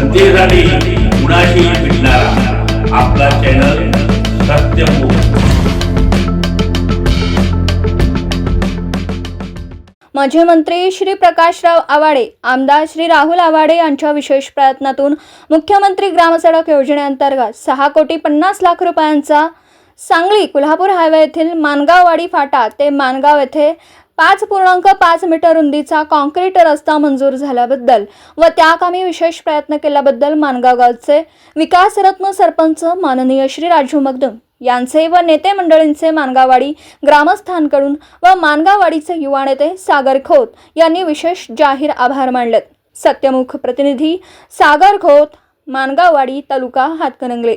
जनतेसाठी कुणाशी भेटणारा. आपला चॅनल माजी मंत्री श्री प्रकाशराव आवाडे आमदार श्री राहुल आवाडे यांच्या विशेष प्रयत्नातून मुख्यमंत्री ग्रामसडक योजनेअंतर्गत सहा कोटी पन्नास लाख रुपयांचा सांगली कोल्हापूर हायवे येथील मानगाववाडी फाटा ते मानगाव येथे पाच पूर्णांक पाच मीटर रुंदीचा कॉन्क्रीट रस्ता मंजूर झाल्याबद्दल व त्या कामी विशेष प्रयत्न केल्याबद्दल मानगाव गावचे विकासरत्न सरपंच माननीय श्री राजू मगदम यांचे व नेते मंडळींचे मानगावाडी ग्रामस्थांकडून व मानगावाडीचे युवा नेते सागर खोत यांनी विशेष जाहीर आभार मानलेत. सत्यमुख प्रतिनिधी सागर खोत मानगाववाडी तालुका हातकणंगले.